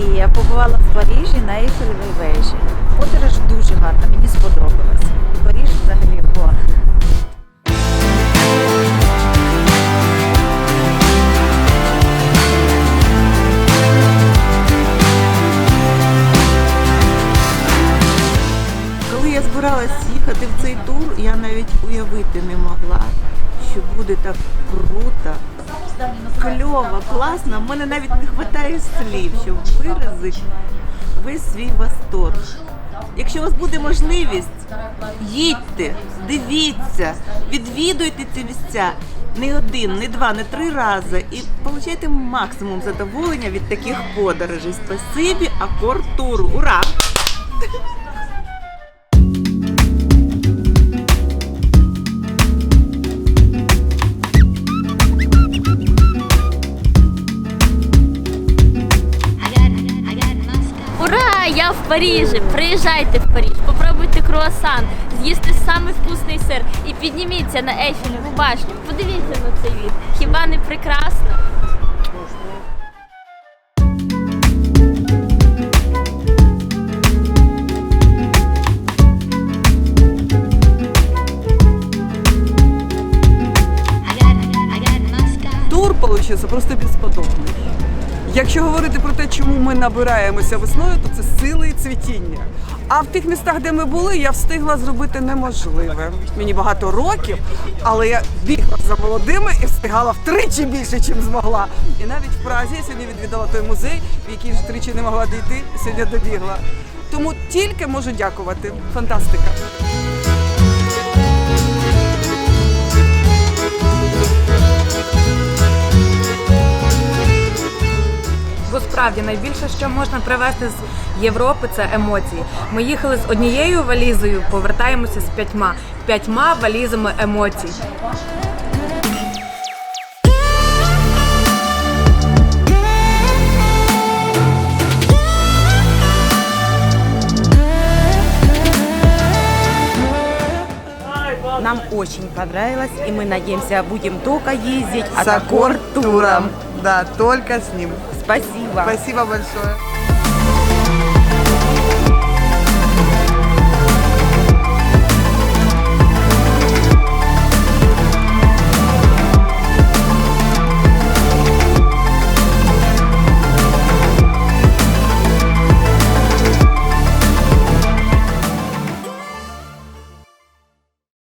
Марія побувала в Парижі на Ейфелевій вежі. Подорож дуже гарна, мені сподобалась. Париж взагалі була. Коли я збиралась їхати в цей тур, я навіть уявити не могла, що буде так круто, кльово, класно. У мене навіть не вистачає слів, щоб виразити весь свій восторг. Якщо у вас буде можливість, їдьте, дивіться, відвідуйте ці місця не один, не два, не три рази і получайте максимум задоволення від таких подорожей. Спасибі, акорд туру. Ура! Я в Парижі! Приїжджайте в Париж, попробуйте круасан, з'їсти самий вкусний сир і підніміться на Ейфелеву башню. Подивіться на цей від. Хіба не прекрасно? Тур получився просто безподобний. Якщо говорити про те, чому ми набираємося весною, то це сили і цвітіння. А в тих містах, де ми були, я встигла зробити неможливе. Мені багато років, але я бігла за молодими і встигала втричі більше, ніж змогла. І навіть в Празі я сьогодні відвідала той музей, в який ж тричі не могла дійти, сьогодні добігла. Тому тільки можу дякувати. Фантастика. Бо справді найбільше, що можна привезти з Європи, це емоції. Ми їхали з однією валізою, повертаємося з п'ятьма, п'ятьма валізами емоцій. Нам очень понравилось, и мы надеемся, будем только ездить С аккорд туром. Да, только с ним. Спасибо. Спасибо большое.